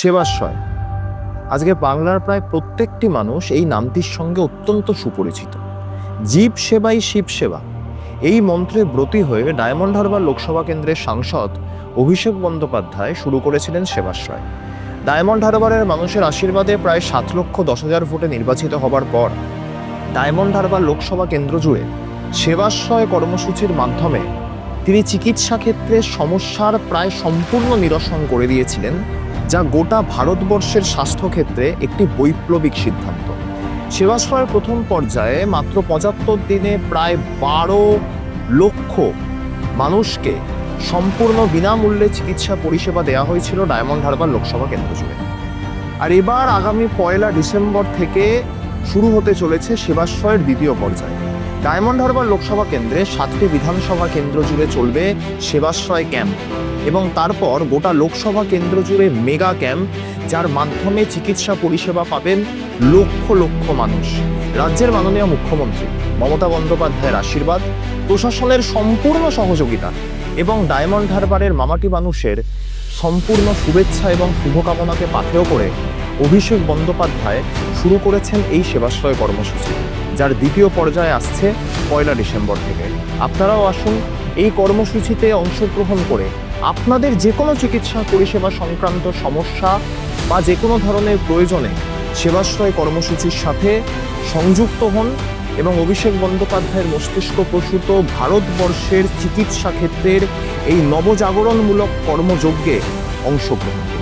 সেবাশ্রয়। আজকে বাংলার প্রায় প্রত্যেকটি মানুষ এই নামটির সঙ্গে অত্যন্ত সুপরিচিত। জীব সেবাই শিব সেবা। এই মন্ত্রে ব্রতী হয়ে ডায়মন্ড হারবার লোকসভা কেন্দ্রের সাংসদ অভিষেক বন্দ্যোপাধ্যায় শুরু করেছিলেন সেবাশ্রয়। ডায়মন্ড হারবারের মানুষের আশীর্বাদে প্রায় সাত লক্ষ দশ হাজার ভোটে নির্বাচিত হবার পর ডায়মন্ড হারবার লোকসভা কেন্দ্র জুড়ে সেবাশ্রয় কর্মসূচির মাধ্যমে তিনি চিকিৎসা ক্ষেত্রে সমস্যার প্রায় সম্পূর্ণ নিরসন করে দিয়েছিলেন যা গোটা ভারতবর্ষের স্বাস্থ্যক্ষেত্রে একটি বৈপ্লবিক সিদ্ধান্ত। সেবাশ্রয়ের প্রথম পর্যায়ে মাত্র পঁচাত্তর দিনে প্রায় বারো লক্ষ মানুষকে সম্পূর্ণ বিনামূল্যে চিকিৎসা পরিষেবা দেওয়া হয়েছিল ডায়মন্ড হারবার লোকসভা কেন্দ্র জুড়ে। আর এবার আগামী পয়লা ডিসেম্বর থেকে শুরু হতে চলেছে সেবাশ্রয়ের দ্বিতীয় পর্যায়। ডায়মন্ড হারবার লোকসভা কেন্দ্রে সাতটি বিধানসভা কেন্দ্র জুড়ে চলবে সেবাশ্রয় ক্যাম্প এবং তারপর গোটা লোকসভা কেন্দ্র জুড়ে মেগা ক্যাম্প, যার মাধ্যমে চিকিৎসা পরিষেবা পাবেন লক্ষ লক্ষ মানুষ। রাজ্যের মাননীয় মুখ্যমন্ত্রী মমতা বন্দ্যোপাধ্যায়ের আশীর্বাদ, প্রশাসনের সম্পূর্ণ সহযোগিতা এবং ডায়মন্ড হারবারের মামাটি মানুষের সম্পূর্ণ শুভেচ্ছা এবং শুভকামনাকে পাথেয় করে অভিষেক বন্দ্যোপাধ্যায় শুরু করেছেন এই সেবাশ্রয় কর্মসূচি। যার দ্বিতীয় পর্যায়ে আসছে পয়লা ডিসেম্বর থেকে। আপনারাও আসুন এই কর্মসূচিতে অংশগ্রহণ করে আপনাদের যে কোনো চিকিৎসা পরিষেবা সংক্রান্ত সমস্যা বা যে কোনো ধরনের প্রয়োজনে সেবাশ্রয় কর্মসূচির সাথে সংযুক্ত হন এবং অভিষেক বন্দ্যোপাধ্যায়ের মস্তিষ্ক প্রসূত ভারতবর্ষের চিকিৎসা ক্ষেত্রের এই নবজাগরণমূলক কর্মযজ্ঞে অংশগ্রহণ